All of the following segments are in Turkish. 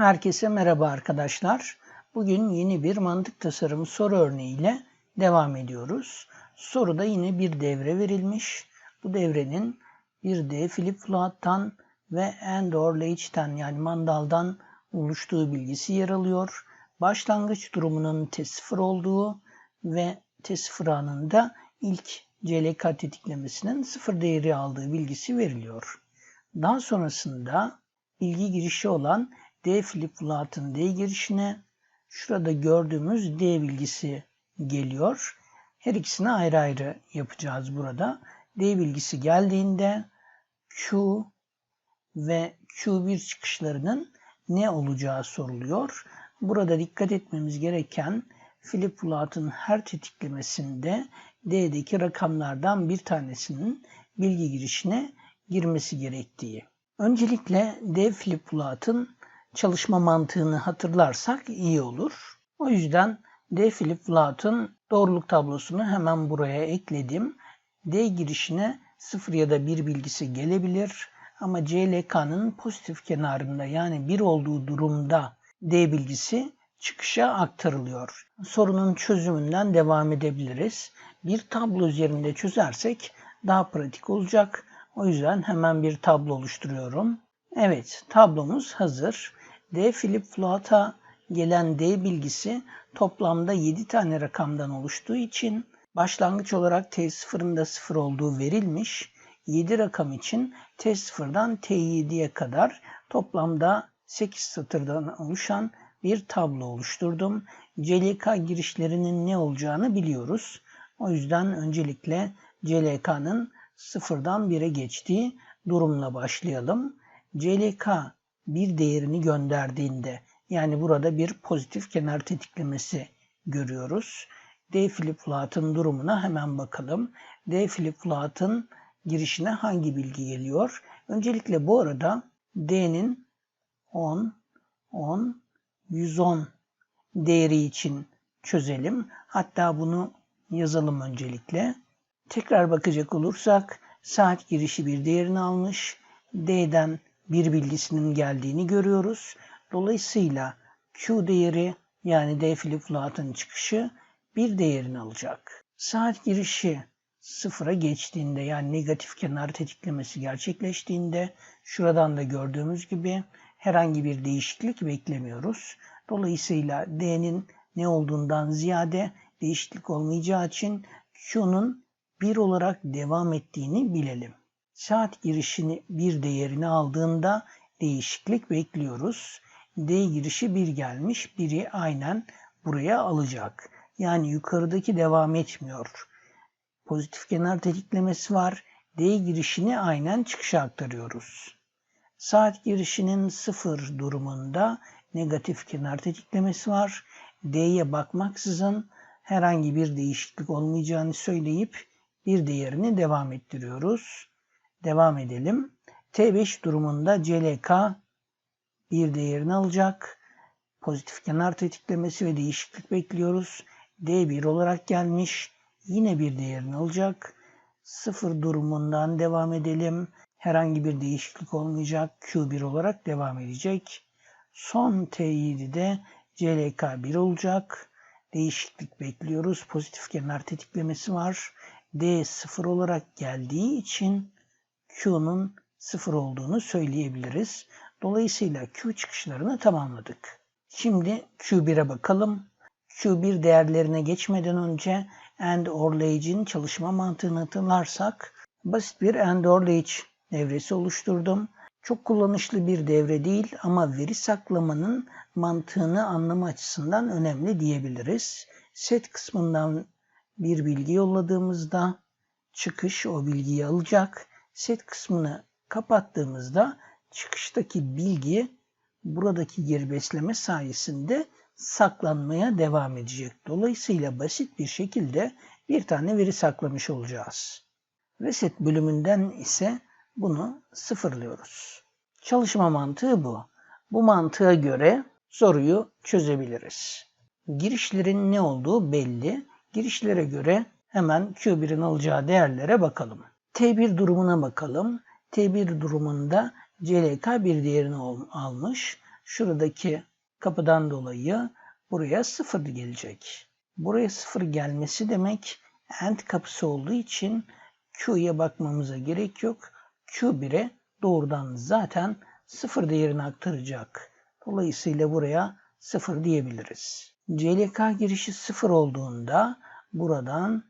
Herkese merhaba arkadaşlar. Bugün yeni bir mantık tasarım soru örneğiyle devam ediyoruz. Soruda yine bir devre verilmiş. Bu devrenin bir de flip flop'tan ve and or yani mandaldan oluştuğu bilgisi yer alıyor. Başlangıç durumunun T0 olduğu ve T0 anında ilk CLK tetiklemesinin sıfır değeri aldığı bilgisi veriliyor. Daha sonrasında bilgi girişi olan D flip flop'ın D girişine şurada gördüğümüz D bilgisi geliyor. Her ikisini ayrı ayrı yapacağız burada. D bilgisi geldiğinde Q ve Q1 çıkışlarının ne olacağı soruluyor. Burada dikkat etmemiz gereken flip flop'ın her tetiklemesinde D'deki rakamlardan bir tanesinin bilgi girişine girmesi gerektiği. Öncelikle D flip flop'ın çalışma mantığını hatırlarsak iyi olur. O yüzden D flip flop'ın doğruluk tablosunu hemen buraya ekledim. D girişine 0 ya da 1 bilgisi gelebilir ama CLK'nın pozitif kenarında yani 1 olduğu durumda D bilgisi çıkışa aktarılıyor. Sorunun çözümünden devam edebiliriz. Bir tablo üzerinde çözersek daha pratik olacak. O yüzden hemen bir tablo oluşturuyorum. Evet, tablomuz hazır. D flip flop'a gelen D bilgisi toplamda 7 tane rakamdan oluştuğu için başlangıç olarak T0'ın da 0 olduğu verilmiş. 7 rakam için T0'dan T7'ye kadar toplamda 8 satırdan oluşan bir tablo oluşturdum. CLK girişlerinin ne olacağını biliyoruz. O yüzden öncelikle CLK'nın sıfırdan 1'e geçtiği durumla başlayalım. CLK bir değerini gönderdiğinde yani burada bir pozitif kenar tetiklemesi görüyoruz. D flip flop'ın durumuna hemen bakalım. D flip flop'ın girişine hangi bilgi geliyor? Öncelikle bu arada D'nin 10, 10, 110 değeri için çözelim. Hatta bunu yazalım öncelikle. Tekrar bakacak olursak saat girişi bir değerini almış. D'den bir bilgisinin geldiğini görüyoruz. Dolayısıyla Q değeri yani D flip flop'ın çıkışı bir değerini alacak. Saat girişi sıfıra geçtiğinde yani negatif kenar tetiklemesi gerçekleştiğinde şuradan da gördüğümüz gibi herhangi bir değişiklik beklemiyoruz. Dolayısıyla D'nin ne olduğundan ziyade değişiklik olmayacağı için Q'nun 1 olarak devam ettiğini bilelim. Saat girişini bir değerini aldığında değişiklik bekliyoruz. D girişi 1 gelmiş. Biri aynen buraya alacak. Yani yukarıdaki devam etmiyor. Pozitif kenar tetiklemesi var. D girişini aynen çıkışa aktarıyoruz. Saat girişinin 0 durumunda negatif kenar tetiklemesi var. D'ye bakmaksızın herhangi bir değişiklik olmayacağını söyleyip bir değerini devam ettiriyoruz. Devam edelim. T5 durumunda CLK bir değerini alacak. Pozitif kenar tetiklemesi ve değişiklik bekliyoruz. D1 olarak gelmiş. Yine bir değerini alacak. Sıfır durumundan devam edelim. Herhangi bir değişiklik olmayacak. Q1 olarak devam edecek. Son T7'de CLK 1 olacak. Değişiklik bekliyoruz. Pozitif kenar tetiklemesi var. D 0 olarak geldiği için Q'nun 0 olduğunu söyleyebiliriz. Dolayısıyla Q çıkışlarını tamamladık. Şimdi Q1'e bakalım. Q1 değerlerine geçmeden önce AND OR çalışma mantığını hatırlarsak basit bir AND OR devresi oluşturdum. Çok kullanışlı bir devre değil ama veri saklamanın mantığını anlama açısından önemli diyebiliriz. Set kısmından bir bilgi yolladığımızda çıkış o bilgiyi alacak. Set kısmını kapattığımızda çıkıştaki bilgi buradaki geri besleme sayesinde saklanmaya devam edecek. Dolayısıyla basit bir şekilde bir tane veri saklamış olacağız. Reset bölümünden ise bunu sıfırlıyoruz. Çalışma mantığı bu. Bu mantığa göre soruyu çözebiliriz. Girişlerin ne olduğu belli. Girişlere göre hemen Q1'in alacağı değerlere bakalım. T1 durumuna bakalım. T1 durumunda CLK bir değerini almış. şuradaki kapıdan dolayı buraya 0 gelecek. Buraya 0 gelmesi demek AND kapısı olduğu için Q'ya bakmamıza gerek yok. Q1'e doğrudan zaten 0 değerini aktaracak. Dolayısıyla buraya 0 diyebiliriz. CLK girişi 0 olduğunda buradan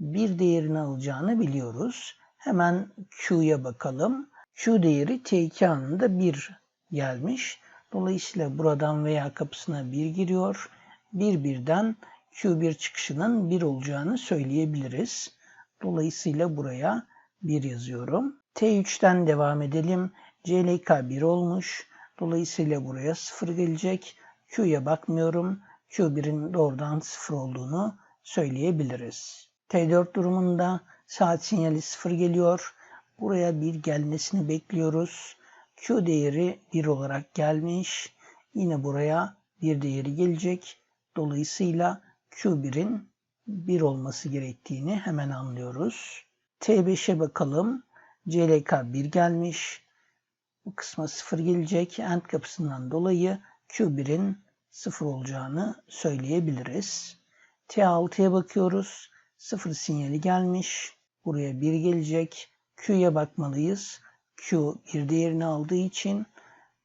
bir değerini alacağını biliyoruz. Hemen Q'ya bakalım. Q değeri T2 anında 1 gelmiş. Dolayısıyla buradan veya kapısına 1 giriyor. 1 birden Q1 çıkışının 1 olacağını söyleyebiliriz. Dolayısıyla buraya 1 yazıyorum. T3'ten devam edelim. CLK 1 olmuş. Dolayısıyla buraya 0 gelecek. Q'ya bakmıyorum. Q1'in doğrudan 0 olduğunu söyleyebiliriz. T4 durumunda saat sinyali 0 geliyor. Buraya 1 gelmesini bekliyoruz. Q değeri 1 olarak gelmiş. Yine buraya bir değeri gelecek. Dolayısıyla Q1'in 1 olması gerektiğini hemen anlıyoruz. T5'e bakalım. CLK 1 gelmiş. Bu kısma 0 gelecek. AND kapısından dolayı Q1'in 0 olacağını söyleyebiliriz. T6'ya bakıyoruz. 0 sinyali gelmiş. Buraya 1 gelecek. Q'ya bakmalıyız. Q bir değerini aldığı için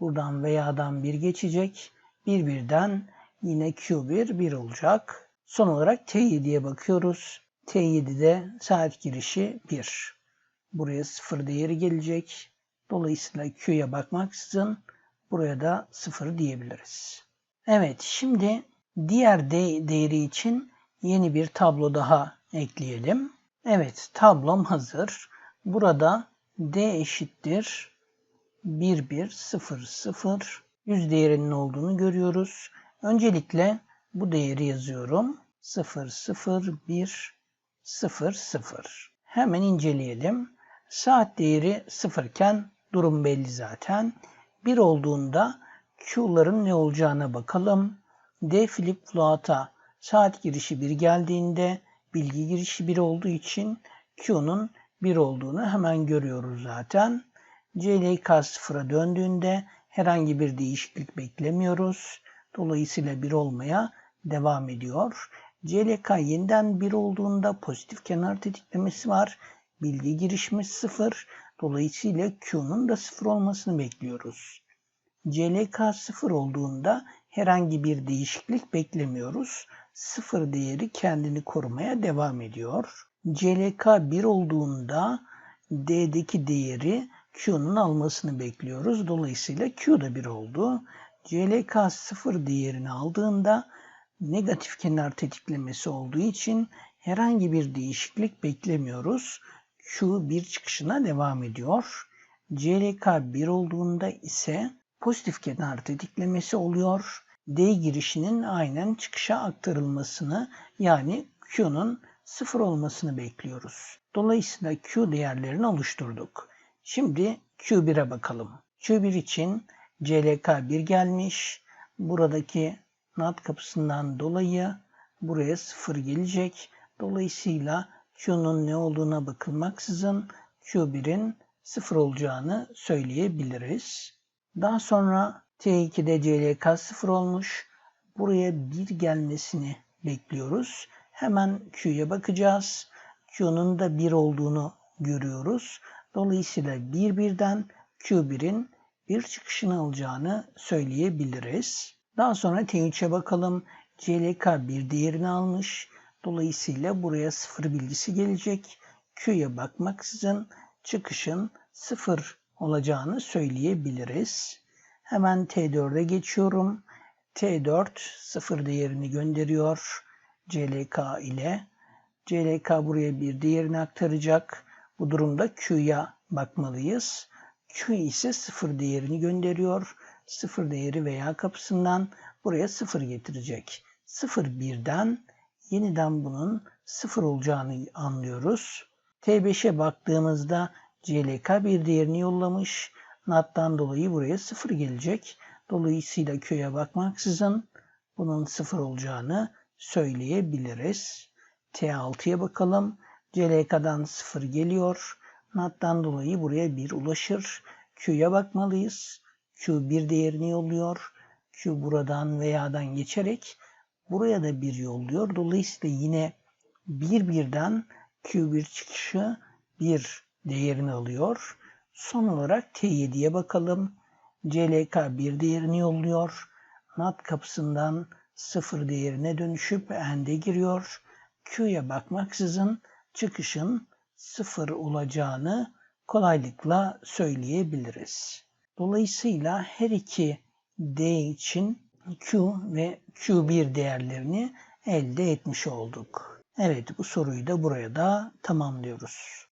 buradan veya'dan 1 geçecek. 1 birden yine Q1 1 olacak. Son olarak T7'ye bakıyoruz. T7'de saat girişi 1. Buraya 0 değeri gelecek. Dolayısıyla Q'ya bakmaksızın buraya da 0 diyebiliriz. Evet şimdi diğer de değeri için yeni bir tablo daha ekleyelim. Evet tablom hazır. Burada D eşittir 1 1 0 0 100 değerinin olduğunu görüyoruz. Öncelikle bu değeri yazıyorum. 0 0 1 0 0. Hemen inceleyelim. Saat değeri 0 iken durum belli zaten. 1 olduğunda Q'ların ne olacağına bakalım. D flip float'a saat girişi 1 geldiğinde bilgi girişi 1 olduğu için Q'nun 1 olduğunu hemen görüyoruz zaten. CLK 0'a döndüğünde herhangi bir değişiklik beklemiyoruz. Dolayısıyla 1 olmaya devam ediyor. CLK yeniden 1 olduğunda pozitif kenar tetiklemesi var. Bilgi girişimiz 0. Dolayısıyla Q'nun da 0 olmasını bekliyoruz. CLK 0 olduğunda herhangi bir değişiklik beklemiyoruz. 0 değeri kendini korumaya devam ediyor. CLK 1 olduğunda D'deki değeri Q'nun almasını bekliyoruz. Dolayısıyla Q da 1 oldu. CLK 0 değerini aldığında negatif kenar tetiklemesi olduğu için herhangi bir değişiklik beklemiyoruz. Q 1 çıkışına devam ediyor. CLK 1 olduğunda ise pozitif kenar tetiklemesi oluyor. D girişinin aynen çıkışa aktarılmasını yani Q'nun sıfır olmasını bekliyoruz. Dolayısıyla Q değerlerini oluşturduk. Şimdi Q1'e bakalım. Q1 için CLK 1 gelmiş. Buradaki NAT kapısından dolayı buraya 0 gelecek. Dolayısıyla Q'nun ne olduğuna bakılmaksızın Q1'in 0 olacağını söyleyebiliriz. Daha sonra T2'de CLK 0 olmuş. Buraya 1 gelmesini bekliyoruz. Hemen Q'ya bakacağız. Q'nun da 1 olduğunu görüyoruz. Dolayısıyla 1 birden Q1'in bir çıkışını alacağını söyleyebiliriz. Daha sonra T3'e bakalım. CLK bir değerini almış. Dolayısıyla buraya 0 bilgisi gelecek. Q'ya bakmaksızın çıkışın 0 olacağını söyleyebiliriz. Hemen T4'e geçiyorum. T4 0 değerini gönderiyor. CLK ile. CLK buraya bir değerini aktaracak. Bu durumda Q'ya bakmalıyız. Q ise 0 değerini gönderiyor. 0 değeri veya kapısından buraya 0 getirecek. 0 birden yeniden bunun 0 olacağını anlıyoruz. T5'e baktığımızda CLK bir değerini yollamış. NAT'tan dolayı buraya 0 gelecek. Dolayısıyla Q'ya bakmaksızın bunun 0 olacağını söyleyebiliriz. T6'ya bakalım. CLK'dan 0 geliyor. NAT'tan dolayı buraya 1 ulaşır. Q'ya bakmalıyız. Q 1 değerini yolluyor. Q buradan veya'dan geçerek buraya da bir yolluyor. Dolayısıyla yine bir birden Q1 çıkışı bir değerini alıyor. Son olarak T7'ye bakalım. CLK bir değerini yolluyor. NAT kapısından sıfır değerine dönüşüp AND'e giriyor. Q'ya bakmaksızın çıkışın sıfır olacağını kolaylıkla söyleyebiliriz. Dolayısıyla her iki D için Q ve Q1 değerlerini elde etmiş olduk. Evet bu soruyu da buraya da tamamlıyoruz.